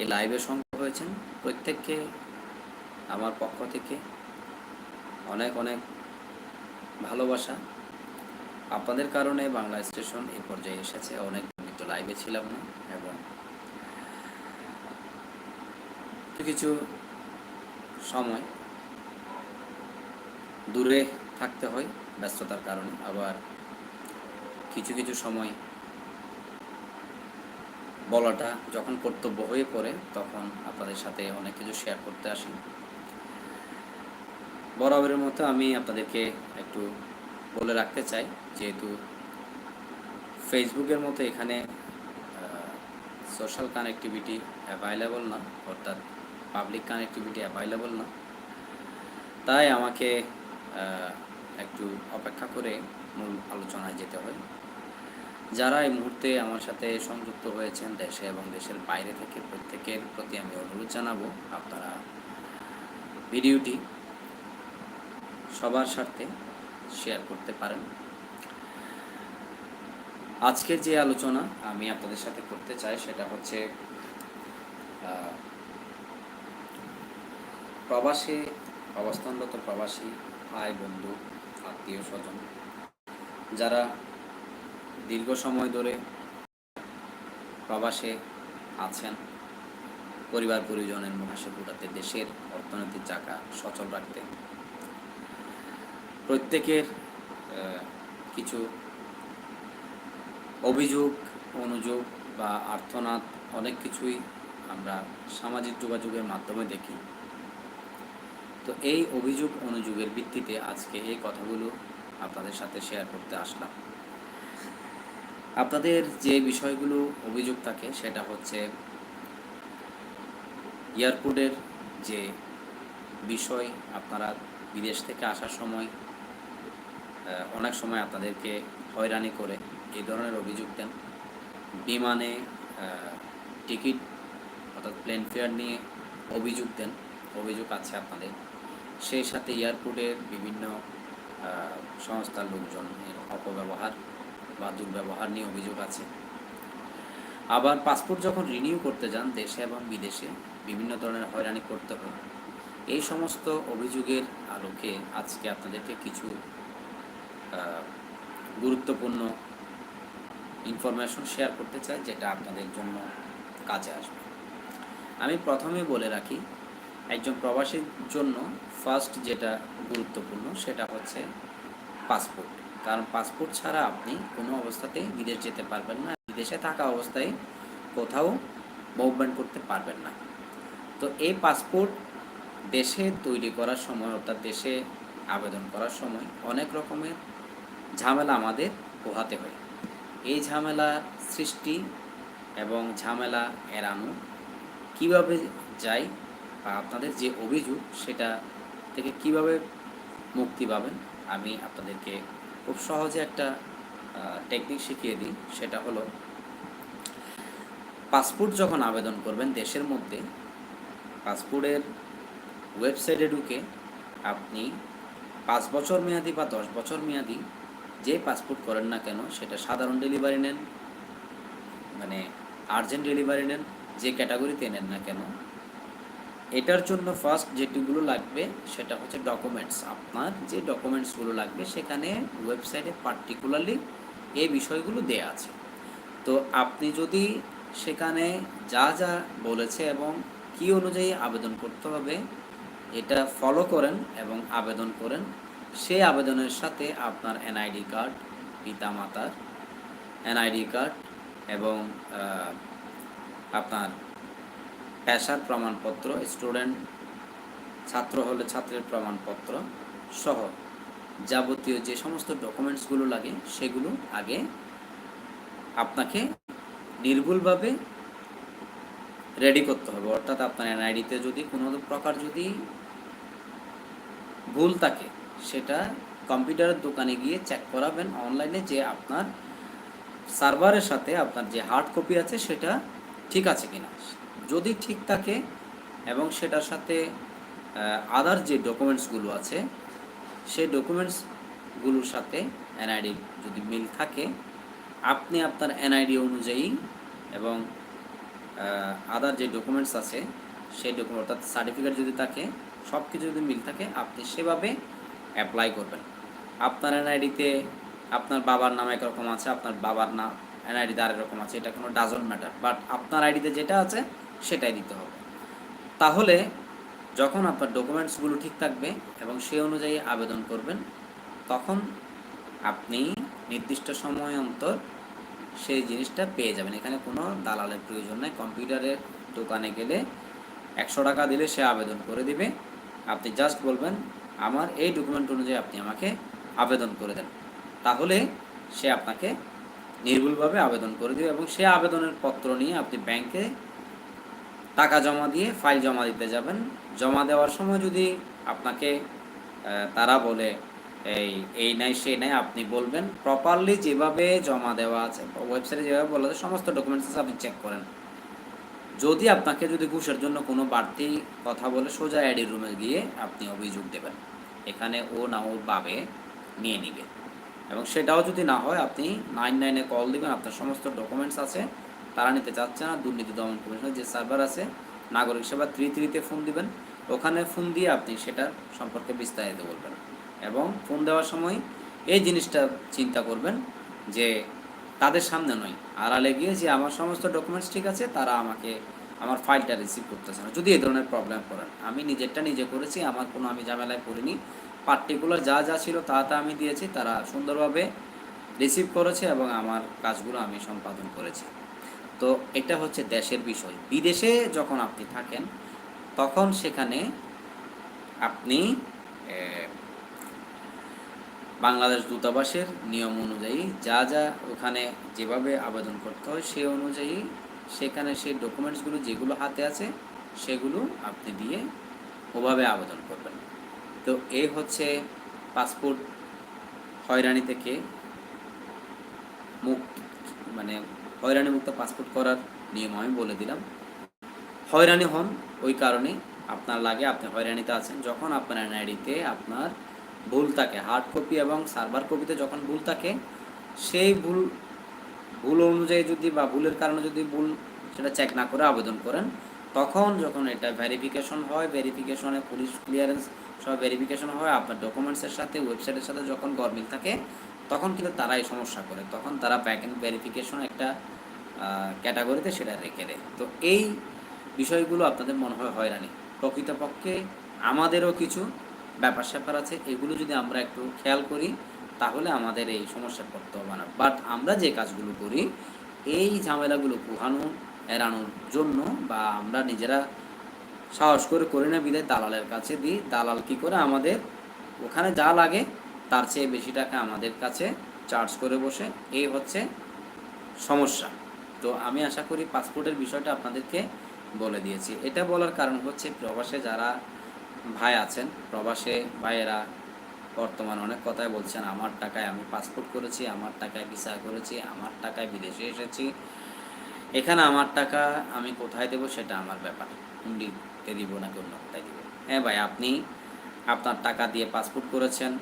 এই লাইভে সঙ্গ হয়েছেন প্রত্যেককে আমার পক্ষ থেকে অনেক অনেক ভালোবাসা। আপনাদের কারণে বাংলা স্টেশন এই পর্যায়ে এসেছে। অনেক তো লাইভে ছিলাম না এবং কিছু সময় দূরে থাকতে হয় ব্যস্ততার কারণে। আবার কিছু কিছু সময় বলাটা যখন কর্তব্য হয়ে পড়ে, তখন আপনাদের সাথে অনেক কিছু শেয়ার করতে আসি। বরাবরের মতো আমি আপনাদেরকে একটু বলে রাখতে চাই, যেহেতু ফেসবুকের মতো এখানে সোশ্যাল কানেক্টিভিটি অ্যাভাইলেবল না, অর্থাৎ পাবলিক কানেক্টিভিটি অ্যাভাইলেবল না, তাই আমাকে একটু অপেক্ষা করে মূল আলোচনায় যেতে হয়। যারা এই মুহূর্তে আমার সাথে সংযুক্ত হয়েছেন দেশে এবং দেশের বাইরে থেকে প্রত্যেকের প্রতি আমি অনুরোধ জানাব, আপনারা ভিডিওটি সবার স্বার্থে শেয়ার করতে পারেন। আজকের যে আলোচনা আমি আপনাদের সাথে করতে চাই সেটা হচ্ছে প্রবাসে অবস্থানরত প্রবাসী, ভাই, বন্ধু আত্মীয় স্বজন যারা দীর্ঘ সময় ধরে প্রবাসে আছেন। পরিবার পরিজনের মহাসে ঘুরাতে দেশের অর্থনৈতিক চাকা সচল রাখতে। প্রত্যেকের কিছু অভিযোগ, অনুযোগ বা আর্থনাদ অনেক কিছুই আমরা সামাজিক যোগাযোগের মাধ্যমে দেখি। তো এই অভিযোগ, অনুযোগের ভিত্তিতে আজকে এই কথাগুলো আপনাদের সাথে শেয়ার করতে আসলাম। আপনাদের যে বিষয়গুলো অভিযোগ থাকে সেটা হচ্ছে এয়ারপোর্টের যে বিষয়, আপনারা বিদেশ থেকে আসার সময় অনেক সময় আপনাদেরকে হয়রানি করে এই ধরনের অভিযোগ দেন। বিমানে টিকিট অর্থাৎ প্লেন ফেয়ার নিয়ে অভিযোগ দেন। অভিযোগ আছে আপনাদের। সেই সাথে এয়ারপোর্টের বিভিন্ন সংস্থার লোকজন অপব্যবহার বা দুর্ব্যবহার নিয়ে অভিযোগ আছে। আবার পাসপোর্ট যখন রিনিউ করতে যান দেশে এবং বিদেশে, বিভিন্ন ধরনের হয়রানি করতে হয়। এই সমস্ত অভিযোগের আলোকে আজকে আপনাদেরকে কিছু গুরুত্বপূর্ণ ইনফরমেশন শেয়ার করতে চাই, যেটা আপনাদের জন্য কাজে আসবে। আমি প্রথমে বলে রাখি, একজন প্রবাসীর জন্য ফার্স্ট যেটা গুরুত্বপূর্ণ সেটা হচ্ছে পাসপোর্ট। কারণ পাসপোর্ট ছাড়া আপনি কোনো অবস্থাতেই বিদেশ যেতে পারবেন না। বিদেশে থাকা অবস্থায় কোথাও মুভমেন্ট করতে পারবেন না। তো এই পাসপোর্ট দেশে তৈরি করার সময় অর্থাৎ দেশে আবেদন করার সময় অনেক রকমের ঝামেলা আমাদের পোহাতে হয়। এই ঝামেলা সৃষ্টি এবং ঝামেলা এড়ানো কীভাবে যাই বা আপনাদের যে অভিযোগ সেটা থেকে কীভাবে মুক্তি পাবেন, আমি আপনাদেরকে খুব সহজে একটা টেকনিক শিখিয়ে দিই, সেটা হলো পাসপোর্ট যখন আবেদন করবেন দেশের মধ্যে পাসপোর্টের ওয়েবসাইটে ঢুকে আপনি পাঁচ বছর মেয়াদি বা দশ বছর মেয়াদি যে পাসপোর্ট করেন না কেন, সেটা সাধারণ ডেলিভারি নেন মানে আর্জেন্ট ডেলিভারি নেন, যে ক্যাটাগরিতে নেন না কেন এটার জন্য ফার্স্ট যেটিগুলো লাগবে, সেটা হচ্ছে ডকুমেন্টস আপনার যে ডকুমেন্টসগুলো লাগবে, সেখানে ওয়েবসাইটে পার্টিকুলারলি এই বিষয়গুলো দেয়া আছে। তো আপনি যদি সেখানে যা যা বলেছে এবং কি অনুযায়ী আবেদন করতে হবে, এটা ফলো করেন এবং আবেদন করেন। সেই আবেদনের সাথে আপনার এনআইডি কার্ড পিতা মাতার এনআইডি কার্ড এবং আপনার পেশার প্রমাণপত্র, স্টুডেন্ট, ছাত্র হলে ছাত্রের প্রমাণপত্র সহ যাবতীয় যে সমস্ত ডকুমেন্টসগুলো লাগে সেগুলো আগে আপনাকে নির্ভুলভাবে রেডি করতে হবে। অর্থাৎ আপনার এনআইডিতে যদি কোনো প্রকার যদি ভুল থাকে, সেটা কম্পিউটারের দোকানে গিয়ে চেক করাবেন। অনলাইনে যে আপনার সার্ভারের সাথে আপনার যে হার্ড কপি আছে, সেটা ঠিক আছে কিনা? যদি ঠিক থাকে এবং সেটার সাথে আদার যে ডকুমেন্টসগুলো আছে, সেই ডকুমেন্টসগুলোর সাথে এনআইডি যদি মিল থাকে, আপনি আপনার এনআইডি অনুযায়ী এবং আদার যে ডকুমেন্টস আছে, সেই ডকুমেন্ট অর্থাৎ সার্টিফিকেট যদি থাকে সব কিছু যদি মিল থাকে, আপনি সেভাবে অ্যাপ্লাই করবেন। আপনার এনআইডিতে আপনার বাবার নাম একরকম আছে, আপনার বাবার নাম এনআইডিতে আরেক রকম আছে, এটা কোনো ডাজন্ট ম্যাটার বাট আপনার আইডিতে যেটা আছে সেটাই দিতে হবে। তাহলে যখন আপনার ডকুমেন্টসগুলো ঠিক থাকবে এবং সে অনুযায়ী আবেদন করবেন, তখন আপনি নির্দিষ্ট সময় অন্তর সেই জিনিসটা পেয়ে যাবেন। এখানে কোনো দালালের প্রয়োজন নেই। কম্পিউটারের দোকানে গেলে একশো টাকা দিলে সে আবেদন করে দিবে। আপনি জাস্ট বলবেন, আমার এই ডকুমেন্ট অনুযায়ী আপনি আমাকে আবেদন করে দেন। তাহলে সে আপনাকে নির্ভুলভাবে আবেদন করে দেবে এবং সে আবেদনের পত্র নিয়ে আপনি ব্যাংকে টাকা জমা দিয়ে ফাইল জমা দিতে যাবেন। জমা দেওয়ার সময় যদি আপনাকে তারা বলে, এই এই নাই সেই নাই, আপনি বলবেন প্রপারলি যেভাবে জমা দেওয়া আছে ওয়েবসাইটে যেভাবে বলা আছে, সমস্ত ডকুমেন্টস আপনি চেক করেন। যদি আপনাকে যদি ঘুষের জন্য কোনো বাড়তি কথা বলে, সোজা অ্যাডি রুমে গিয়ে আপনি অভিযোগ দেবেন। এখানে ও না ও পাবে, নিয়ে নিবে। এবং সেটাও যদি না হয়, আপনি নাইন নাইনে কল দিবেন, আপনার সমস্ত ডকুমেন্টস আছে। তারা নিতে চাচ্ছে না, দুর্নীতি দমন কমিশনের যে সার্ভার আছে, নাগরিক সেবা থ্রি থ্রিতে ফোন দিবেন। ওখানে ফোন দিয়ে আপনি সেটা সম্পর্কে বিস্তারিত বলবেন। এবং ফোন দেওয়ার সময় এই জিনিসটা চিন্তা করবেন যে তাদের সামনে নয়, আড়ালে গিয়ে যে আমার সমস্ত ডকুমেন্টস ঠিক আছে, তারা আমাকে, আমার ফাইলটা রিসিভ করতেছে না। যদি এই ধরনের প্রবলেম করেন, আমি নিজেরটা নিজে করেছি, আমার কোনো আমি ঝামেলায় করিনি পার্টিকুলার যা যা ছিল তা তা আমি দিয়েছি, তারা সুন্দরভাবে রিসিভ করেছে এবং আমার কাজগুলো আমি সম্পাদন করেছি। তো এটা হচ্ছে দেশের বিষয়। বিদেশে যখন আপনি থাকেন, তখন সেখানে আপনি বাংলাদেশ দূতাবাসের নিয়ম অনুযায়ী যা যা ওখানে যেভাবে আবেদন করতে হয় সে অনুযায়ী সেখানে সেই ডকুমেন্টসগুলো যেগুলো হাতে আছে, সেগুলো আপনি দিয়ে ওভাবে আবেদন করবেন। তো এই হচ্ছে পাসপোর্ট হয়রানি থেকে মুক্ত মানে হয়রানি মুক্ত পাসপোর্ট করার নিয়ম আমি বলে দিলাম। হয়রানি হন, ওই কারণে আপনার লাগে, আপনি হয়রানিতে আছেন। যখন আপনার এনআইডিতে আপনার ভুল থাকে হার্ড কপি এবং সার্ভার কপিতে যখন ভুল থাকে, সেই ভুল ভুল অনুযায়ী যদি বা ভুলের কারণে যদি ভুল সেটা চেক না করে আবেদন করেন, তখন যখন এটা ভেরিফিকেশন হয় ভেরিফিকেশনে পুলিশ ক্লিয়ারেন্স সব ভেরিফিকেশন হয়, আপনার ডকুমেন্টসের সাথে ওয়েবসাইটের সাথে যখন গরমিল থাকে তখন কিন্তু তারা এই সমস্যা করে। তখন তারা ব্যাক এন্ড ভেরিফিকেশন একটা ক্যাটাগরিতে সেটা রেখে দেয়। তো এই বিষয়গুলো আপনাদের মনে হয় হয়রানি। প্রকৃতপক্ষে আমাদেরও কিছু ব্যাপার স্যাপার আছে, এগুলো যদি আমরা একটু খেয়াল করি, তাহলে আমাদের এই সমস্যার পড়তে হবে না বাট আমরা যে কাজগুলো করি, এই ঝামেলাগুলো পোহানো, এড়ানোর জন্য বা আমরা নিজেরা সাহস করে, করি না বিদায় দালালের কাছে দিই। দালাল কি করে আমাদের ওখানে যা লাগে তার চেয়ে বেশি টাকা আমাদের কাছে চার্জ করে বসে। এই হচ্ছে সমস্যা। তো আমি আশা করি পাসপোর্টের বিষয়টা আপনাদেরকে বলে দিয়েছি। এটা বলার কারণ হচ্ছে প্রবাসে যারা ভাই আছেন, প্রবাসে ভাইয়েরা বর্তমানে অনেক কথাই বলছেন, আমার টাকায় আমি পাসপোর্ট করেছি, আমার টাকায় ভিসা করেছি, আমার টাকায় বিদেশে এসেছি। এখানে আমার টাকা আমি কোথায় দেবো সেটা আমার ব্যাপার। হুন্ডিতে দিব না অন্য কোথায় দিব হ্যাঁ ভাই, আপনি আপনার টাকা দিয়ে পাসপোর্ট করেছেন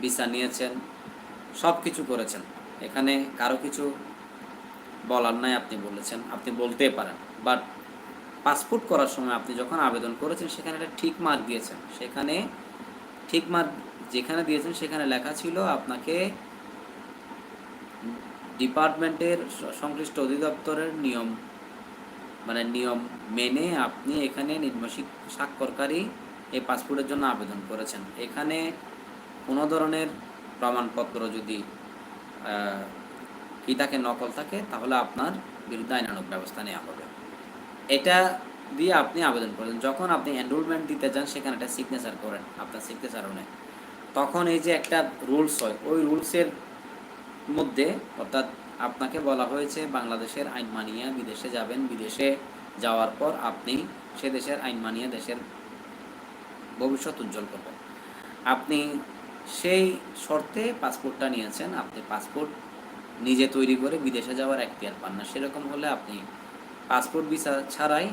ভিসা নিয়েছেন সব কিছু করেছেন। এখানে কারও কিছু বলার নাই, আপনি বলেছেন, আপনি বলতে পারেন। বাট পাসপোর্ট করার সময় আপনি যখন আবেদন করেছেন, সেখানে একটা ঠিক মার্ক দিয়েছেন। সেখানে ঠিক মার্ক যেখানে দিয়েছেন, সেখানে লেখা ছিল আপনাকে ডিপার্টমেন্টের সংশ্লিষ্ট অধিদপ্তরের নিয়ম মানে নিয়ম মেনে আপনি এখানে নির্মাসিক স্বাক্ষরকারী এই পাসপোর্টের জন্য আবেদন করেছেন। এখানে কোনো ধরনের প্রমাণপত্র যদি কি থাকে নকল থাকে, তাহলে আপনার বিরুদ্ধে আইনানুগ ব্যবস্থা নেওয়া হবে। এটা দিয়ে আপনি আবেদন করেন যখন আপনি এনরোলমেন্ট দিতে যান, সেখানে একটা সিগনেচার করেন, আপনার সিগনেচারও নেয় তখন এই যে একটা রুলস হয়, ওই রুলসের মধ্যে, অর্থাৎ আপনাকে বলা হয়েছে, বাংলাদেশের আইন মানিয়া বিদেশে যাবেন। বিদেশে যাওয়ার পর আপনি সে দেশের আইন মানিয়া দেশের ভবিষ্যৎ উজ্জ্বল করবেন। আপনি সেই শর্তে পাসপোর্টটা নিয়েছেন। আপনি পাসপোর্ট নিজে তৈরি করে বিদেশে যাওয়ার এখতিয়ার পান না। সেরকম হলে আপনি পাসপোর্ট ভিসা ছাড়াই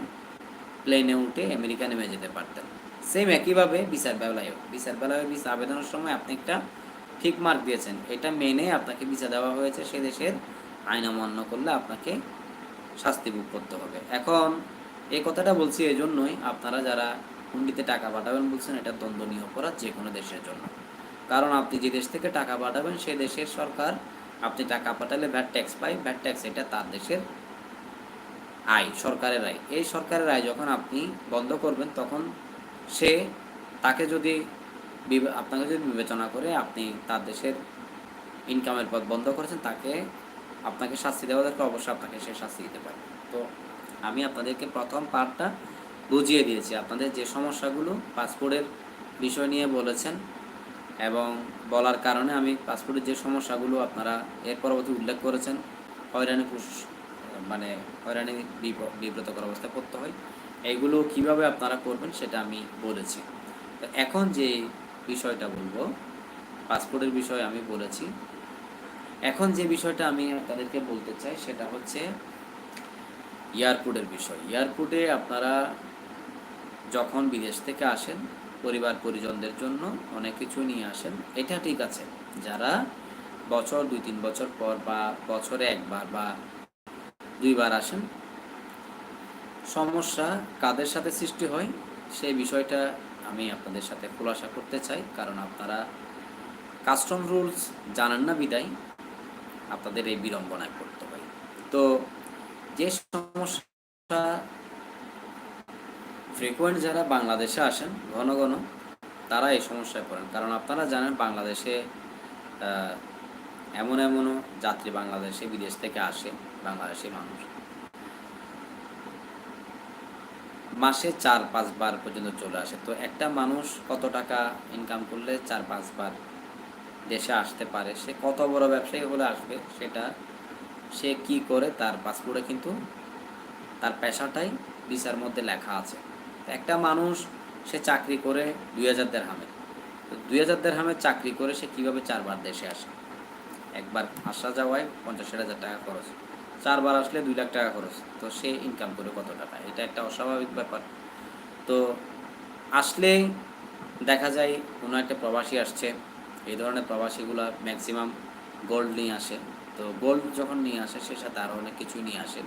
প্লেনে উঠে আমেরিকা নেমে যেতে পারতেন। সেম একইভাবে ভিসার বেলায়ও। ভিসার বেলায় ভিসা আবেদনের সময় আপনি একটা ঠিক মার্ক দিয়েছেন। এটা মেনে আপনাকে ভিসা দেওয়া হয়েছে সে দেশের আইন অমান্য করলে আপনাকে শাস্তি ভোগ করতে হবে। এখন এই কথাটা বলছি এই জন্যই আপনারা যারা হুন্ডিতে টাকা পাঠাবেন বলছেন, এটা দ্বন্দ্বনীয় অপরাধ যে কোনো দেশের জন্য। কারণ আপনি যে দেশ থেকে টাকা পাঠাবেন, সেই দেশের সরকার আপনি টাকা পাঠালে ভ্যাট ট্যাক্স পাই ভ্যাট ট্যাক্স এটা তার দেশের আয়, সরকারের আয়। এই সরকারের আয় যখন আপনি বন্ধ করবেন, তখন সে তাকে যদি আপনাকে যদি বিবেচনা করে আপনি তার দেশের ইনকামের পথ বন্ধ করেছেন, তাকে, আপনাকে শাস্তি দেওয়া দরকার। অবশ্যই আপনাকে সে শাস্তি দিতে পারে। তো আমি আপনাদেরকে প্রথম পার্টটা বুঝিয়ে দিয়েছি। আপনাদের যে সমস্যাগুলো পাসপোর্টের বিষয় নিয়ে বলেছেন এবং বলার কারণে আমি পাসপোর্টের যে সমস্যাগুলো আপনারা এর পরবর্তী উল্লেখ করেছেন, হয়রানি মানে হয়রানি বিব্রতকর অবস্থায় পড়তে হয়। এইগুলো কীভাবে আপনারা করবেন সেটা আমি বলেছি। তো এখন যে বিষয়টা বলব, পাসপোর্টের বিষয়ে আমি বলেছি। এখন যে বিষয়টা আমি আপনাদেরকে বলতে চাই সেটা হচ্ছে এয়ারপোর্টের বিষয়। এয়ারপোর্টে আপনারা যখন বিদেশ থেকে আসেন পরিবার পরিজনদের জন্য অনেক কিছু নিয়ে আসেন। এটা ঠিক আছে। যারা বছর, দুই, তিন বছর পর বা বছরে একবার বা দুইবার আসেন, সমস্যা কাদের সাথে সৃষ্টি হয় সেই বিষয়টা আমি আপনাদের সাথে খোলাসা করতে চাই। কারণ আপনারা কাস্টম রুলস জানান না বিদায়, আপনাদের এই বিড়ম্বনায় পড়তে হয়। তো যে সমস্যা ফ্রিকোয়েন্ট যারা বাংলাদেশে আসেন, ঘন ঘন, তারা এই সমস্যায় পড়েন। কারণ আপনারা জানেন, বাংলাদেশে এমন এমনও যাত্রী বাংলাদেশে, বিদেশ থেকে আসে বাংলাদেশি মানুষ। মাসে চার পাঁচবার পর্যন্ত চলে আসে। তো একটা মানুষ কত টাকা ইনকাম করলে চার পাঁচবার দেশে আসতে পারে? সে কত বড় ব্যবসায়ী হলে আসবে সেটা সে কি করে? তার পাসপোর্টে কিন্তু তার পেশাটাই ভিসার মধ্যে লেখা আছে। একটা মানুষ, সে চাকরি করে দুই হাজার দেড়হামে। তো দুই হাজার দেড়হামে চাকরি করে সে কীভাবে চারবার দেশে আসে? একবার আসা যাওয়ায় পঞ্চাশ হাজার টাকা খরচ। চারবার আসলে দুই লাখ টাকা খরচ। তো সে ইনকাম করে কত টাকা? এটা একটা অস্বাভাবিক ব্যাপার। তো আসলেই দেখা যায় কোনো একটা প্রবাসী আসছে, এই ধরনের প্রবাসীগুলো ম্যাক্সিমাম গোল্ড নিয়ে আসে। তো গোল্ড যখন নিয়ে আসে, সে সাথে আরও অনেক কিছুই নিয়ে আসে।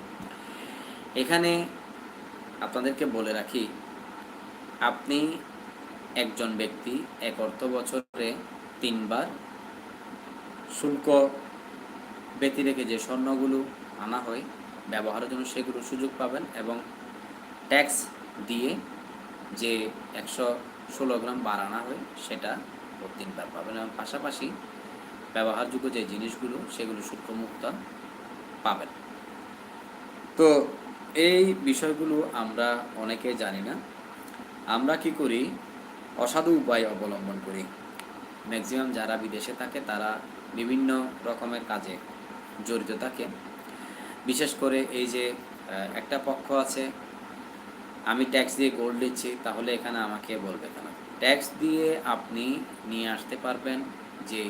এখানে আপনাদেরকে বলে রাখি আপনি একজন ব্যক্তি এক অর্থ বছরে তিনবার শুল্ক ব্যতি রেখে যে স্বর্ণগুলো আনা হয়, ব্যবহারের জন্য সেগুলো সুযোগ পাবেন এবং ট্যাক্স দিয়ে যে একশো ষোলো গ্রাম বার আনা হয়, সেটা তিনবার পাবেন এবং পাশাপাশি ব্যবহারযোগ্য যে জিনিসগুলো, সেগুলো শুল্কমুক্ত পাবেন। তো এই বিষয়গুলো আমরা অনেকে জানি না। আমরা কি করি? অসাধু উপায় অবলম্বন করি। ম্যাক্সিমাম যারা বিদেশে থাকে, তারা বিভিন্ন রকমের কাজে জড়িত থাকে। বিশেষ করে এই যে একটা পক্ষ আছে, আমি ট্যাক্স দিয়ে গোল্ড দিচ্ছি, তাহলে এখানে আমাকে বলবে কেন? ট্যাক্স দিয়ে আপনি নিয়ে আসতে পারবেন যে,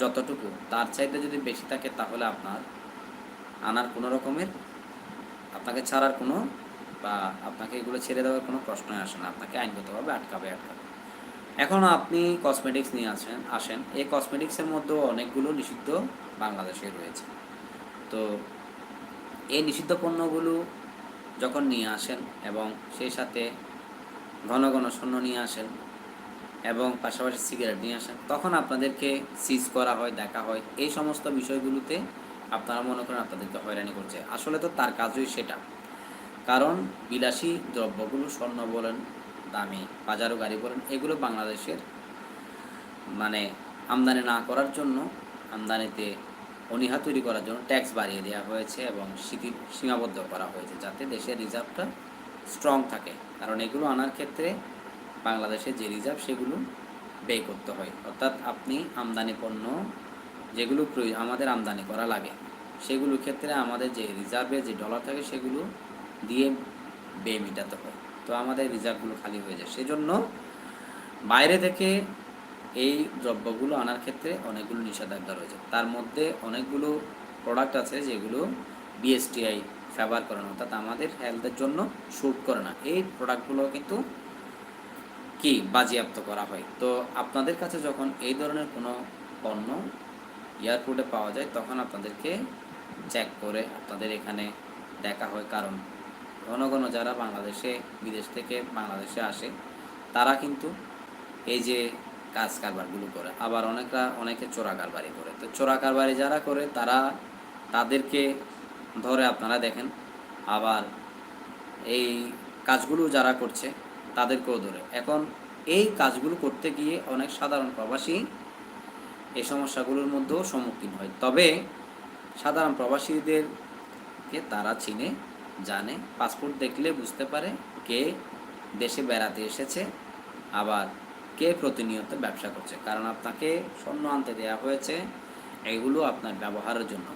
যতটুকু। তার চাইতে যদি বেশি থাকে, তাহলে আপনার আনার কোনো রকমের, আপনাকে ছাড়ার কোনো বা আপনাকে এগুলো ছেড়ে দেওয়ার কোনো প্রশ্নই আসে না। আপনাকে আইনগতভাবে আটকাবে আটকাবে। এখন আপনি কসমেটিক্স নিয়ে আসেন আসেন। এই কসমেটিক্সের মধ্যেও অনেকগুলো নিষিদ্ধ বাংলাদেশে রয়েছে। তো এই নিষিদ্ধ পণ্যগুলো যখন নিয়ে আসেন এবং সেই সাথে ঘন ঘন স্বর্ণ নিয়ে আসেন এবং পাশাপাশি সিগারেট নিয়ে আসেন, তখন আপনাদেরকে সিজ করা হয়, দেখা হয়। এই সমস্ত বিষয়গুলোতে আপনারা মনে করেন আপনাদেরকে হয়রানি করছে। আসলে তো তার কাজই সেটা। কারণ বিলাসী দ্রব্যগুলো স্বর্ণ বলেন, দামি বাজারও গাড়ি বলেন, এগুলো বাংলাদেশের মানে আমদানি না করার জন্য আমদানিতে অনীহা তৈরি করার জন্য ট্যাক্স বাড়িয়ে দেওয়া হয়েছে এবং সীমাবদ্ধ করা হয়েছে যাতে দেশের রিজার্ভটা স্ট্রং থাকে। কারণ এগুলো আনার ক্ষেত্রে বাংলাদেশের যে রিজার্ভ সেগুলো ব্যয় করতে হয়। অর্থাৎ আপনি আমদানি পণ্য যেগুলো প্রয়োজন, আমাদের আমদানি করা লাগে, সেগুলোর ক্ষেত্রে আমাদের যে রিজার্ভে যে ডলার থাকে সেগুলো দিয়ে ব্যয় মেটাতে হয়। তো আমাদের রিজার্ভগুলো খালি হয়ে যায়। সেজন্য বাইরে থেকে এই দ্রব্যগুলো আনার ক্ষেত্রে অনেকগুলো নিষেধাজ্ঞা রয়েছে। তার মধ্যে অনেকগুলো প্রোডাক্ট আছে যেগুলো বিএসটিআই ফেভার করে না, অর্থাৎ আমাদের হেলথের জন্য শ্যুট করে না। এই প্রোডাক্টগুলো কিন্তু কি? বাজেয়াপ্ত করা হয়। তো আপনাদের কাছে যখন এই ধরনের কোনো পণ্য এয়ারপোর্টে পাওয়া যায়, তখন আপনাদেরকে চেক করে আপনাদের এখানে দেখা হয়। কারণ ঘন ঘন যারা বাংলাদেশে, বিদেশ থেকে বাংলাদেশে আসে, তারা কিন্তু এই যে কাজ কারবারগুলো করে। আবার অনেকরা, অনেকে চোরা কারবারি করে। তো চোরা কারবারি যারা করে, তারা তাদেরকে ধরে আপনারা দেখেন, আবার এই কাজগুলো যারা করছে, তাদেরকেও ধরে। এখন এই কাজগুলো করতে গিয়ে অনেক সাধারণ প্রবাসী এই সমস্যাগুলোর মধ্যেও সম্মুখীন হয়। তবে সাধারণ প্রবাসীদেরকে তারা চিনে জানে পাসপোর্ট দেখলে বুঝতে পারে কে দেশে বেড়াতে এসেছে, আবার কে প্রতিনিয়ত ব্যবসা করছে। কারণ আপনাকে স্বর্ণ আনতে দেওয়া হয়েছে এগুলো আপনার ব্যবহারের জন্য।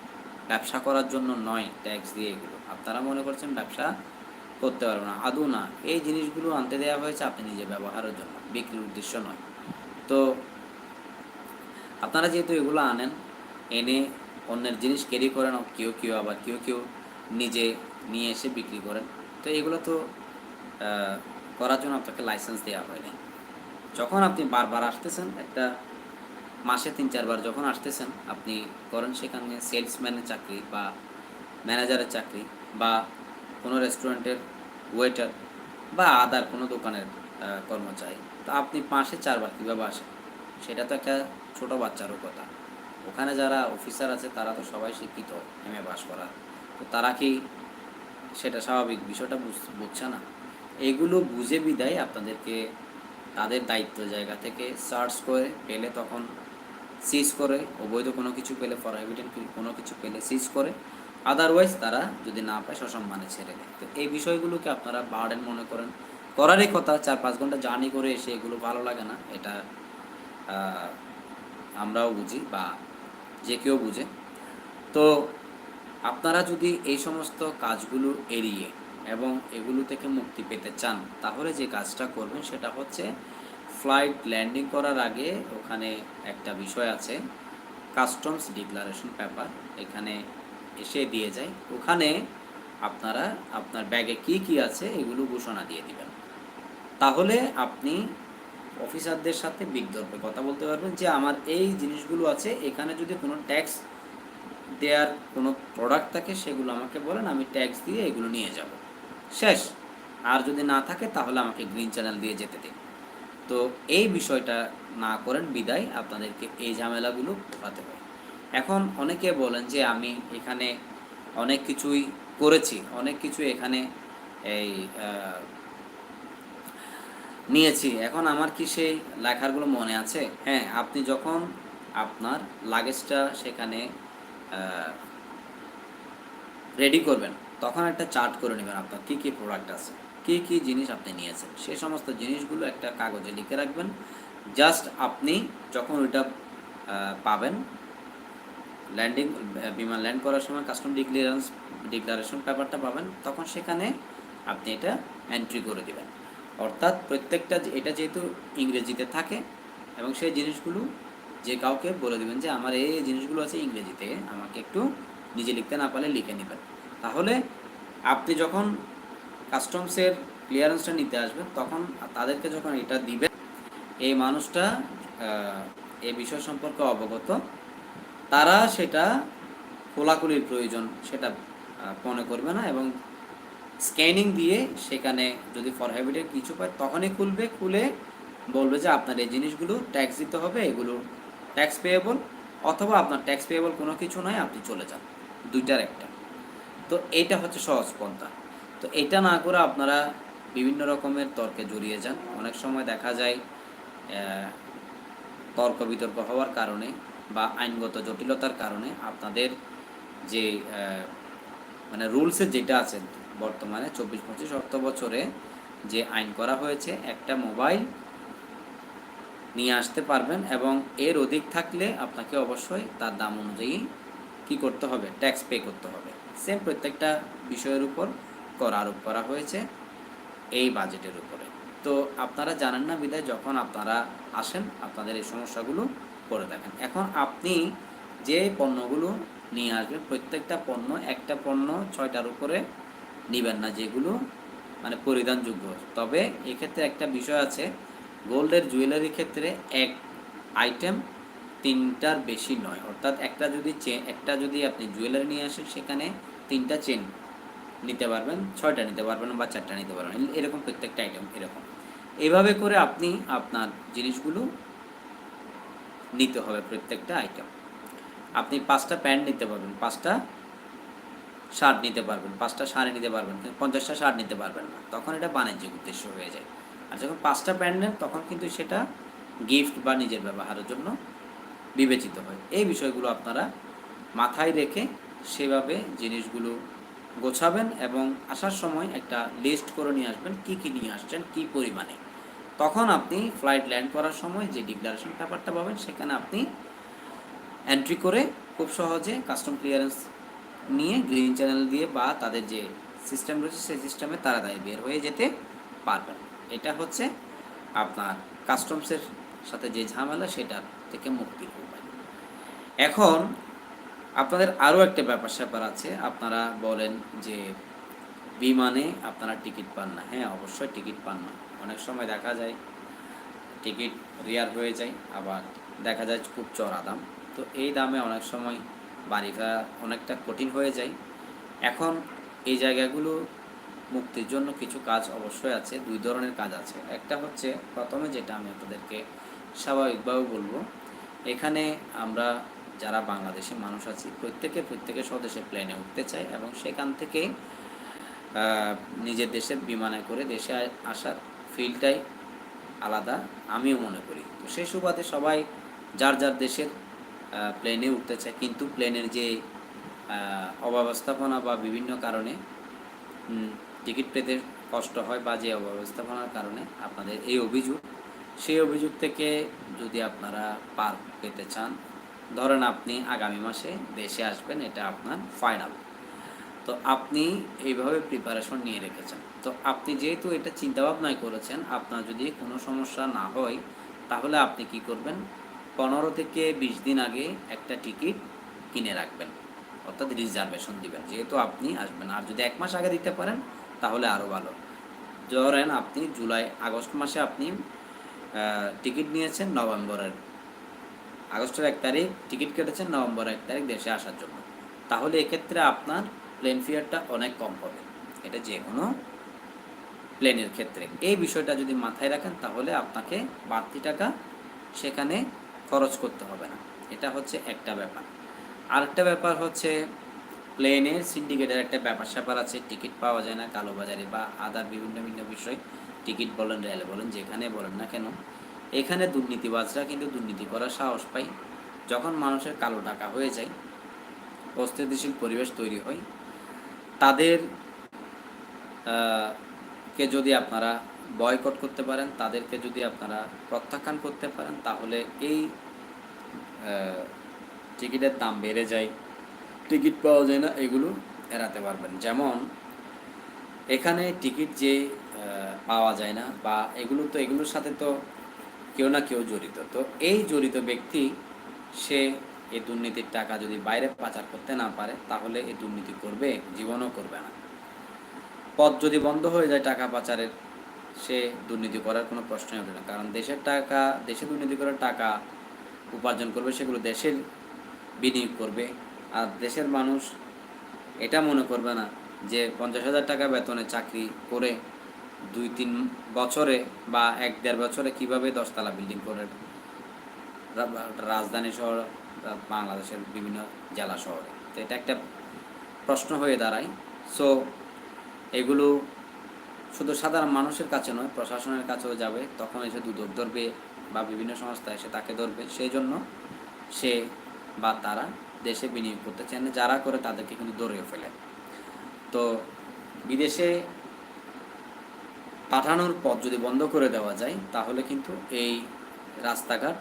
ব্যবসা করার জন্য নয় ট্যাক্স দিয়ে এগুলো। আপনারা মনে করছেন ব্যবসা করতে পারবে না। আদৌ না, এই জিনিসগুলো আনতে দেওয়া হয়েছে আপনি নিজে ব্যবহারের জন্য, বিক্রির উদ্দেশ্য নয়। তো আপনারা যেহেতু এগুলো আনেন, এনে অন্যের জিনিস ক্যারি করেন, কেউ কেউ আবার কেউ কেউ নিজে নিয়ে এসে বিক্রি করেন। তো এগুলো তো করার জন্য আপনাকে লাইসেন্স দেওয়া হয়নি যখন আপনি বারবার আসতেছেন, একটা মাসে তিন চারবার যখন আসতেছেন, আপনি করেন সেখানে সেলসম্যানের চাকরি বা ম্যানেজারের চাকরি বা কোনো রেস্টুরেন্টের ওয়েটার বা আদার কোনো দোকানের কর্মচারী। তো আপনি মাসে চারবার কীভাবে আসেন? সেটা তো একটা ছোটো বাচ্চারও কথা। ওখানে যারা অফিসার আছে, তারা তো সবাই শিক্ষিত, এম এ পাস করা তো তারা কি সেটা স্বাভাবিক? বিষয়টা বুঝ- বুঝছে না। এগুলো বুঝে বিদায় আপনাদেরকে তাদের দায়িত্ব জায়গা থেকে সার্চ করে, পেলে তখন সিজ করে, অবৈধ কোনো কিছু পেলে ফরহাইবিটেন কোনো কিছু পেলে সিজ করে। আদারওয়াইজ তারা যদি না পায় সসম্মানে ছেড়ে দেয়। তো এই বিষয়গুলোকে আপনারা বার্ডেন মনে করেন। করারই কথা, চার পাঁচ ঘণ্টা জার্নি করে এসে এগুলো ভালো লাগে না। এটা আমরাও বুঝি বা যে কেউ বুঝে। তো আপনারা যদি এই সমস্ত কাজগুলো এড়িয়ে এবং এগুলো থেকে মুক্তি পেতে চান, তাহলে যে কাজটা করবেন সেটা হচ্ছে ফ্লাইট ল্যান্ডিং করার আগে ওখানে একটা বিষয় আছে কাস্টমস ডিক্লারেশন পেপার এখানে এসে দিয়ে যায়। ওখানে আপনারা আপনার ব্যাগে কি কি আছে এগুলো ঘোষণা দিয়ে দিবেন। তাহলে আপনি অফিসারদের সাথে বিজ্ঞপ্তি কথা বলতে পারবেন যে আমার এই জিনিসগুলো আছে, এখানে যদি কোনো ট্যাক্স দেওয়ার কোনো প্রোডাক্ট থাকে, সেগুলো আমাকে বলেন, আমি ট্যাক্স দিয়ে এগুলো নিয়ে যাব। শেষ। আর যদি না থাকে, তাহলে আমাকে গ্রিন চ্যানেল দিয়ে যেতে দিন। তো এই বিষয়টা না করেন, বিদায়। আপনাদেরকে এই ঝামেলাগুলো পোহাতে হয় এখন অনেকে বলেন যে, আমি এখানে অনেক কিছুই করেছি। অনেক কিছু এখানে এই নিয়েছি। এখন আমার কি সেই লেখারগুলো মনে আছে? হ্যাঁ আপনি যখন আপনার লাগেজটা সেখানে রেডি করবেন, তখন একটা চার্ট করে নেবেন আপনার কী কী প্রোডাক্ট আছে, কী কী জিনিস আপনি নিয়েছেন। সেই সমস্ত জিনিসগুলো একটা কাগজে লিখে রাখবেন। জাস্ট আপনি যখন ওইটা পাবেন ল্যান্ডিং বিমান ল্যান্ড করার সময় কাস্টম ডিক্লিয়ারেন্স ডিক্লারেশন পেপারটা পাবেন, তখন সেখানে আপনি এটা এন্ট্রি করে দিবেন। অর্থাৎ প্রত্যেকটা এটা যেহেতু ইংরেজিতে থাকে, এবং সেই জিনিসগুলো যে কাউকে বলে দিবেন যে আমার এই জিনিসগুলো আছে ইংরেজিতে, আমাকে একটু নিজে লিখতে না পারলে লিখে নেবেন। তাহলে আপনি যখন কাস্টমসের ক্লিয়ারেন্সটা নিতে আসবেন, তখন তাদেরকে যখন এটা দিবেন, এই মানুষটা এই বিষয় সম্পর্কে অবগত, তারা সেটা খোলাখুলির প্রয়োজন সেটা মনে করবে না এবং স্ক্যানিং দিয়ে সেখানে যদি ফর হ্যাবিটের কিছু পায়, তখনই খুলবে, খুলে বলবে যে আপনার এই জিনিসগুলো ট্যাক্স দিতে হবে, এগুলো ট্যাক্স পেয়েবল অথবা আপনার ট্যাক্স পেয়েবল কোনো কিছু নয়, আপনি চলে যান। দুইটার একটা। তো এইটা হচ্ছে সহজ পন্থা। তো এটা না করে আপনারা বিভিন্ন রকমের তর্কে জড়িয়ে যান। অনেক সময় দেখা যায় তর্ক বিতর্ক হওয়ার কারণে বা আইনগত জটিলতার কারণে আপনাদের যে মানে রুলসে যেটা আছে বর্তমানে, চব্বিশ পঁচিশ অর্থ বছরে যে আইন করা হয়েছে, একটা মোবাইল নিয়ে আসতে পারবেন এবং এর অধিক থাকলে আপনাকে অবশ্যই তার দাম অনুযায়ী কি করতে হবে? ট্যাক্স পে করতে হবে। সেম প্রত্যেকটা বিষয়ের উপর কর আরোপ করা হয়েছে এই বাজেটের উপরে। তো আপনারা জানেন না বিদায়, যখন আপনারা আসেন, আপনাদের এই সমস্যাগুলো করে দেখেন। এখন আপনি যে পণ্যগুলো নিয়ে আসবেন, প্রত্যেকটা পণ্য, একটা পণ্য ছয়টার উপরে নেবেন না, যেগুলো মানে পরিধানযোগ্য। তবে এক্ষেত্রে একটা বিষয় আছে গোল্ডের জুয়েলারি ক্ষেত্রে এক আইটেম তিনটার বেশি নয়। অর্থাৎ একটা যদি চেন একটা যদি আপনি জুয়েলারি নিয়ে আসেন, সেখানে তিনটা চেন নিতে পারবেন, ছয়টা নিতে পারবেন বা চারটা নিতে পারবেন। এরকম প্রত্যেকটা আইটেম এরকম। এভাবে করে আপনি আপনার জিনিসগুলো নিতে হবে প্রত্যেকটা আইটেম আপনি পাঁচটা প্যান্ট নিতে পারবেন, পাঁচটা শার্ট নিতে পারবেন, পাঁচটা শাড়ি নিতে পারবেন, পঞ্চাশটা শার্ট নিতে পারবেন না। তখন এটা বাণিজ্যিক উদ্দেশ্য হয়ে যায়। আর যখন পাঁচটা প্যান্ট নেন, তখন কিন্তু সেটা গিফট বা নিজের ব্যবহারের জন্য বিবেচিত হয়। এই বিষয়গুলো আপনারা মাথায় রেখে সেভাবে জিনিসগুলো গোছাবেন এবং আসার সময় একটা লিস্ট করে নিয়ে আসবেন, কি কি নিয়ে আসছেন, কি পরিমাণে। তখন আপনি ফ্লাইট ল্যান্ড করার সময় যে ডিক্লারেশন পেপারটা পাবেন, সেখানে আপনি এন্ট্রি করে খুব সহজে কাস্টম ক্লিয়ারেন্স নিয়ে গ্রিন চ্যানেল দিয়ে বা তাদের যে সিস্টেম রয়েছে, সেই সিস্টেমে তাড়াতাড়ি বের হয়ে যেতে পারবেন। এটা হচ্ছে আপনার কাস্টমসের সাথে যে ঝামেলা সেটা থেকে মুক্তির উপায় এখন আপনাদের আরও একটা ব্যাপার স্যাপার আছে, আপনারা বলেন যে বিমানে আপনারা টিকিট পান না। হ্যাঁ অবশ্যই টিকিট পান না। অনেক সময় দেখা যায় টিকিট রেয়ার হয়ে যায়, আবার দেখা যায় খুব চড়া দাম। তো এই দামে অনেক সময় বাড়ি অনেকটা কঠিন হয়ে যায়। এখন এই জায়গাগুলো মুক্তির জন্য কিছু কাজ অবশ্যই আছে, দুই ধরনের কাজ আছে। একটা হচ্ছে, প্রথমে যেটা আমি আপনাদেরকে স্বাভাবিকভাবে বলব, এখানে আমরা যারা বাংলাদেশি মানুষ আছি, প্রত্যেকে প্রত্যেকে স্বদেশে প্লেনে উঠতে চায় এবং সেখান থেকে নিজের দেশের বিমানে করে দেশে আসার ফিলটাই আলাদা, আমিও মনে করি। তো সেই সুবাদে সবাই যার যার দেশের প্লেনে উঠতে চায়, কিন্তু প্লেনের যে অব্যবস্থাপনা বা বিভিন্ন কারণে টিকিট পেতে কষ্ট হয় বা যে অব্যবস্থাপনার কারণে আপনাদের এই অভিযোগ, সেই অভিযোগ থেকে যদি আপনারা পার পেতে চান, ধরেন আপনি আগামী মাসে দেশে আসবেন, এটা আপনার ফাইনাল তো আপনি এইভাবে প্রিপারেশন নিয়ে রেখেছেন। তো আপনি যেহেতু এটা চিন্তা ভাবনাই করেছেন, আপনার যদি কোনো সমস্যা না হয়, তাহলে আপনি কি করবেন? পনেরো থেকে বিশ দিন আগে একটা টিকিট কিনে রাখবেন, অর্থাৎ রিজার্ভেশন দিবেন, যেহেতু আপনি আসবেন। আর যদি এক মাস আগে দিতে পারেন তাহলে আরও ভালো। ধরেন আপনি জুলাই, আগস্ট মাসে আপনি টিকিট নিয়েছেন নভেম্বরের। আগস্টের এক তারিখ, টিকিট কেটেছেন নভেম্বর এক তারিখ দেশে আসার জন্য। তাহলে এক্ষেত্রে আপনার প্লেন ফেয়ারটা অনেক কম হবে। এটা যে কোনো প্লেনের ক্ষেত্রে। এই বিষয়টা যদি মাথায় রাখেন, তাহলে আপনাকে বাড়তি টাকা সেখানে খরচ করতে হবে না। এটা হচ্ছে একটা ব্যাপার। আরেকটা ব্যাপার হচ্ছে প্লেনের সিন্ডিকেটের একটা ব্যাপার স্যাপার আছে, টিকিট পাওয়া যায় না, কালোবাজারে বা আদার বিভিন্ন ভিন্ন বিষয়, টিকিট বলেন, রেল বলেন, যেখানে বলেন না কেন, এখানে দুর্নীতিবাজরা কিন্তু দুর্নীতি করার সাহস পায়। যখন মানুষের কালো টাকা হয়ে যায়, অস্থিতিশীল পরিবেশ তৈরি হয়, তাদের কে যদি আপনারা বয়কট করতে পারেন, তাদেরকে যদি আপনারা প্রত্যাখ্যান করতে পারেন, তাহলে এই টিকিটের দাম বেড়ে যায়। টিকিট পাওয়া যায় না, এগুলো এড়াতে পারবেন। যেমন, এখানে টিকিট যে পাওয়া যায় না বা এগুলো তো, এগুলোর সাথে তো কেউ না কেউ জড়িত। তো এই জড়িত ব্যক্তি, সে এই দুর্নীতির টাকা যদি বাইরে পাচার করতে না পারে, তাহলে এই দুর্নীতি করবে, জীবনও করবে না। পথ যদি বন্ধ হয়ে যায় টাকা পাচারের, সে দুর্নীতি করার কোনো প্রশ্নই ওঠে না। কারণ দেশের টাকা, দেশে দুর্নীতি করার টাকা উপার্জন করবে, সেগুলো দেশের বিনিয়োগ করবে। আর দেশের মানুষ এটা মনে করবে না যে পঞ্চাশ হাজার টাকা বেতনে চাকরি করে দুই, তিন বছরে বা এক, দেড় বছরে কীভাবে দশতলা বিল্ডিং করে? রাজধানী শহর বাংলাদেশের বিভিন্ন জেলা শহরে। তো এটা একটা প্রশ্ন হয়ে দাঁড়ায়। সো এগুলো শুধু সাধারণ মানুষের কাছে নয়, প্রশাসনের কাছেও যাবে। তখন এসে দুদক ধরবে বা বিভিন্ন সংস্থা এসে তাকে ধরবে। সেই জন্য সে বা তারা দেশে বিনিয়োগ করতে চায় না, যারা করে তাদেরকে কিন্তু ধরেও ফেলে। তো বিদেশে পাঠানোর পথ যদি বন্ধ করে দেওয়া যায়, তাহলে কিন্তু এই রাস্তাঘাট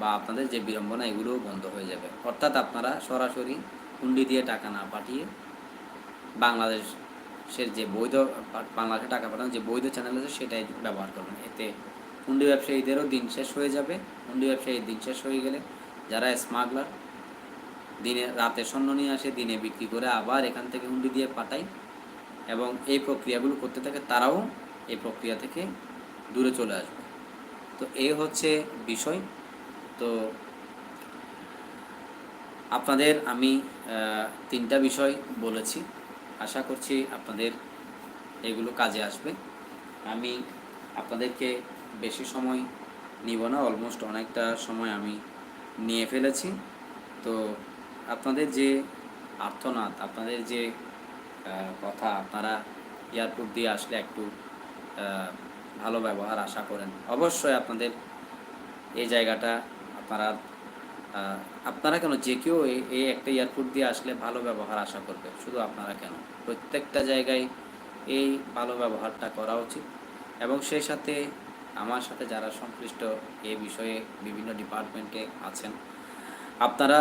বা আপনাদের যে বিড়ম্বনা, এগুলোও বন্ধ হয়ে যাবে। অর্থাৎ আপনারা সরাসরি হুন্ডি দিয়ে টাকা না পাঠিয়ে বাংলাদেশের যে বৈধ, বাংলাদেশে টাকা পাঠানো, যে বৈধ চ্যানেল আছে, সেটাই ব্যবহার করবেন। এতে হুন্ডি ব্যবসায়ীদেরও দিন শেষ হয়ে যাবে। হুন্ডি ব্যবসায়ীর দিন শেষ হয়ে গেলে যারা স্মাগলার দিনে, রাতে স্বর্ণ নিয়ে আসে, দিনে বিক্রি করে আবার এখান থেকে হুন্ডি দিয়ে পাঠায় এবং এই প্রক্রিয়াগুলো করতে থাকে, তারাও এই প্রক্রিয়া থেকে দূরে চলে আসবে। তো এই হচ্ছে বিষয়। তো আপনাদের আমি তিনটা বিষয় বলেছি। আশা করছি আপনাদের এগুলো কাজে আসবে। আমি আপনাদেরকে বেশি সময় নিব না, অলমোস্ট অনেকটা সময় আমি নিয়ে ফেলেছি। তো আপনাদের যে আর্থনাদ আপনাদের যে কথা আপনারা এয়ারপোর্ট দিয়ে আসলে একটু ভালো ব্যবহার আশা করেন, অবশ্যই আপনাদের এই জায়গাটা আপনারা আপনারা কেন যে কেউ এই- একটা এয়ারপোর্ট দিয়ে আসলে ভালো ব্যবহার আশা করবে, শুধু আপনারা কেন? প্রত্যেকটা জায়গায় এই ভালো ব্যবহারটা করা উচিত এবং সেই সাথে আমার সাথে যারা সংশ্লিষ্ট এ বিষয়ে বিভিন্ন ডিপার্টমেন্টে আছেন, আপনারা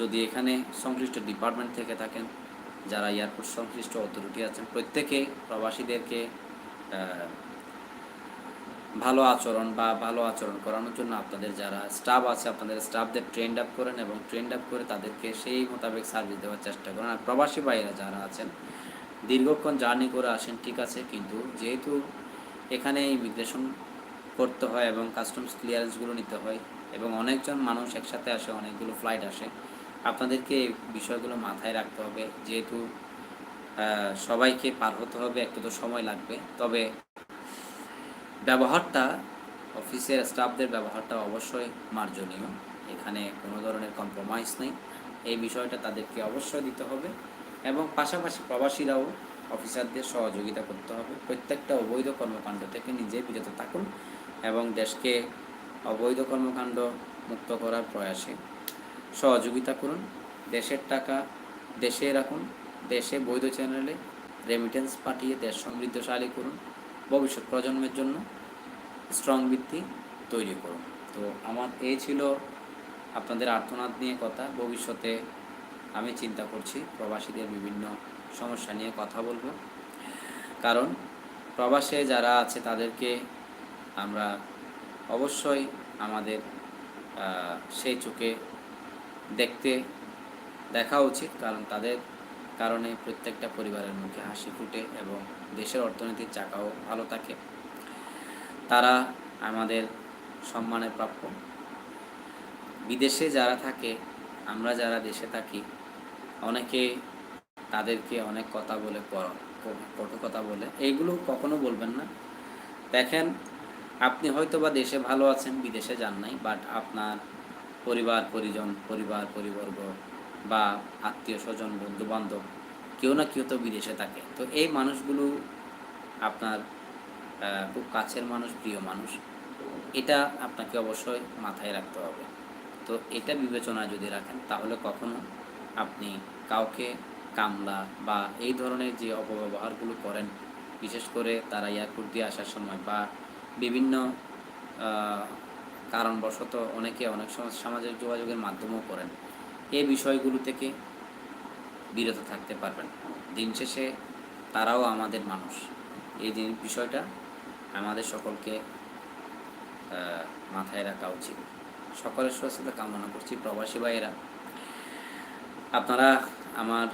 যদি এখানে সংশ্লিষ্ট ডিপার্টমেন্ট থেকে থাকেন, যারা এয়ারপোর্ট সংশ্লিষ্ট অথরিটি আছেন, প্রত্যেকে প্রবাসীদেরকে ভালো আচরণ বা ভালো আচরণ করানোর জন্য আপনাদের যারা স্টাফ আছে, আপনাদের স্টাফদের ট্রেন্ড আপ করেন এবং ট্রেন্ড আপ করে তাদেরকে সেই মোতাবেক সার্ভিস দেওয়ার চেষ্টা করেন। আর প্রবাসী বাইরে যারা আছেন, দীর্ঘক্ষণ জার্নি করে আসেন, ঠিক আছে, কিন্তু যেহেতু এখানে ইমিগ্রেশন করতে হয় এবং কাস্টমস ক্লিয়ারেন্সগুলো নিতে হয় এবং অনেকজন মানুষ একসাথে আসে, অনেকগুলো ফ্লাইট আসে আপনাদেরকে এই বিষয়গুলো মাথায় রাখতে হবে। যেহেতু সবাইকে পার হতে হবে, একটু তো সময় লাগবে। তবে ব্যবহারটা, অফিসের স্টাফদের ব্যবহারটা অবশ্যই মার্জনীয়। এখানে কোনো ধরনের কম্প্রোমাইজ নেই। এই বিষয়টা তাদেরকে অবশ্যই দিতে হবে এবং পাশাপাশি প্রবাসীরাও অফিসারদের সহযোগিতা করতে হবে। প্রত্যেকটা অবৈধ কর্মকাণ্ড থেকে নিজে বিরত থাকুন এবং দেশকে অবৈধ কর্মকাণ্ড মুক্ত করার প্রয়াসে সহযোগিতা করুন, দেশের টাকা দেশে রাখুন, দেশে বৈধ চ্যানেলে রেমিটেন্স পাঠিয়ে দেশ সমৃদ্ধশালী করুন, ভবিষ্যৎ প্রজন্মের জন্য স্ট্রং ভিত্তি তৈরি করুন। তো আমার এই ছিল আপনাদের আর্থনাদ নিয়ে কথা। ভবিষ্যতে আমি চিন্তা করছি প্রবাসীদের বিভিন্ন সমস্যা নিয়ে কথা বলব। কারণ প্রবাসে যারা আছে তাদেরকে আমরা অবশ্যই আমাদের সেই চোখে দেখতে দেখা উচিত, কারণ তাদের কারণে প্রত্যেকটা পরিবারের মুখে হাসি ফুটে এবং দেশের অর্থনীতির চাকাও ভালো থাকে। তারা আমাদের সম্মানের প্রাপ্য। বিদেশে যারা থাকে, আমরা যারা দেশে থাকি, অনেকে তাদেরকে অনেক কথা বলে কটু কথা বলে। এইগুলো কখনো বলবেন না। দেখেন, আপনি হয়তো বা দেশে ভালো আছেন, বিদেশে যান নাই বাট আপনার পরিবার, পরিজন, পরিবার, পরিবর্গ বা আত্মীয় স্বজন বন্ধু বান্ধব কেউ না কেউ তো বিদেশে থাকে। তো এই মানুষগুলো আপনার খুব কাছের মানুষ, প্রিয় মানুষ, এটা আপনাকে অবশ্যই মাথায় রাখতে হবে। তো এটা বিবেচনা যদি রাখেন, তাহলে কখনো আপনি কাউকে কামলা বা এই ধরনের যে অপব্যবহারগুলো করেন, বিশেষ করে তারা এয়ারপোর্ট দিয়ে আসার সময় বা বিভিন্ন কারণবশত অনেকে অনেক সময় সামাজিক যোগাযোগের মাধ্যমেও করেন। এই বিষয়গুলো থেকে বিরত থাকতে পারবেন। দিন শেষে তারাও আমাদের মানুষ। এই জিনিস বিষয়টা আমাদের সকলকে মাথায় রাখা উচিত। সকলের সুস্থতা কামনা করছি প্রবাসী ভাইয়েরা। আপনারা আমার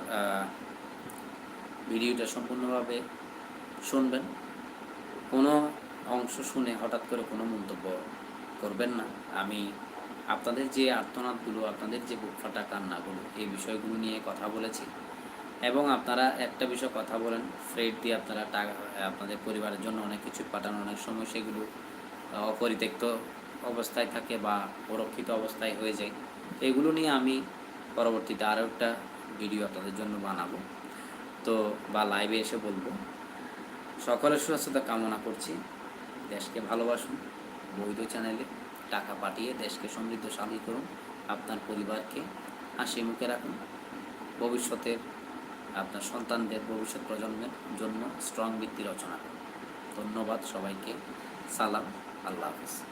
ভিডিওটা সম্পূর্ণভাবে শুনবেন। কোনো অংশ শুনে হঠাৎ করে কোনো মন্তব্য করবেন না। আমি আপনাদের যে আর্তনাদগুলো, আপনাদের যে বুক ফাটা কান্নাগুলো, এই বিষয়গুলো নিয়ে কথা বলেছি। এবং আপনারা একটা বিষয় কথা বলেন, ফ্রেড দিয়ে আপনারা টাকা, আপনাদের পরিবারের জন্য অনেক কিছু পাঠান, অনেক সময় সেগুলো অপরিত্যক্ত অবস্থায় থাকে বা সুরক্ষিত অবস্থায় হয়ে যায়। এগুলো নিয়ে আমি পরবর্তীতে আরও একটা ভিডিও আপনাদের জন্য বানাবো। তো, বা লাইভে এসে বলব। সকলের সুস্থতা কামনা করছি। দেশকে ভালোবাসুন। বৈধ চ্যানেলে টাকা পাঠিয়ে দেশকে সমৃদ্ধশালী করুন, আপনার পরিবারকে হাসি মুখে রাখুন। ভবিষ্যতের আপনার সন্তানদের ভবিষ্যৎ প্রজন্মের জন্য স্ট্রং ভিত্তি রচনা ধন্যবাদ সবাইকে। সালাম, আল্লাহ হাফিজ।